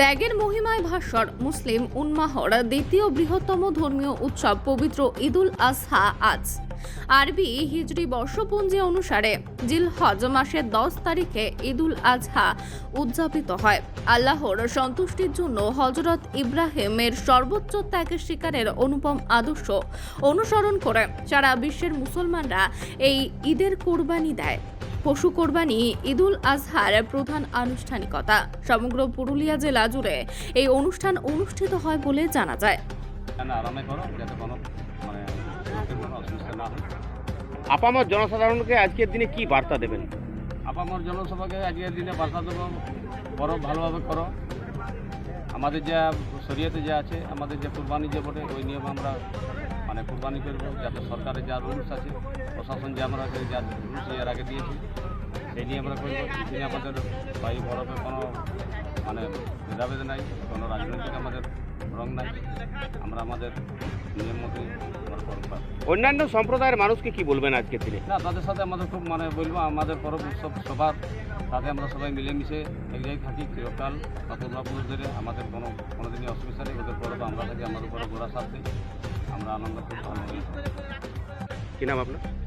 ত্যাগের মহিমায় ভাস্বর মুসলিম উন্মাহর দ্বিতীয় বৃহত্তম ধর্মীয় উৎসব পবিত্র ঈদুল আজহা আজ। আরবি হিজরি বর্ষপঞ্জি অনুসারে জিলহজ মাসের দশ তারিখে ঈদুল আজহা উদযাপিত হয়। আল্লাহর সন্তুষ্টির জন্য হজরত ইব্রাহিমের সর্বোচ্চ ত্যাগের শিকারের অনুপম আদর্শ অনুসরণ করে সারা বিশ্বের মুসলমানরা এই ঈদের কোরবানি দেয়। পশু কোরবানি ঈদুল আজহার প্রধান আনুষ্ঠানিকতা। সমগ্র পুরুলিয়া জেলা জুড়ে এই অনুষ্ঠান অনুষ্ঠিত হয় বলে জানা যায়। না আরামে কোনো মানে আপামর জনসাধারণকে আজকের দিনে কি বার্তা দেবেন? আপামর জনসভাকে আজকের দিনে বার্তা দেবো করো ভালোভাবে করো। আমাদের যা শরীয়তে যা আছে আমাদের যে কুরবানি যে বটে ওই নিয়ম আমরা মানে কোরবানি করব যাতে সরকারের যা রুলস আছে প্রশাসন যে আমরা যে যা রুলস এর আগে দিয়েছি সেই নিয়ে আমরা করব। এখানে আমাদের ভাই বরফে কোনো মানে ভেদাভেদ নাই কোনো রাজনৈতিক আমাদের রং নাই। আমরা আমাদের নিয়ম মতোই আমরা করব অন্যান্য সম্প্রদায়ের মানুষকে কি বলবেন আজকে দিনে না তাদের সাথে আমাদের খুব মানে বলব আমাদের পরব উৎসব সবার সাথে আমরা সবাই মিলেমিশে এক জায়গায় থাকি চিরকাল বা পূর্বাপুরুষ ধরে আমাদের কোনো কোনোদিনই অসুবিধা নেই ওদের পরব আমরা থাকি আমাদের পরব ওরা সাথে আমরা আনন্দ খুব ভালো কি নাম আপনার?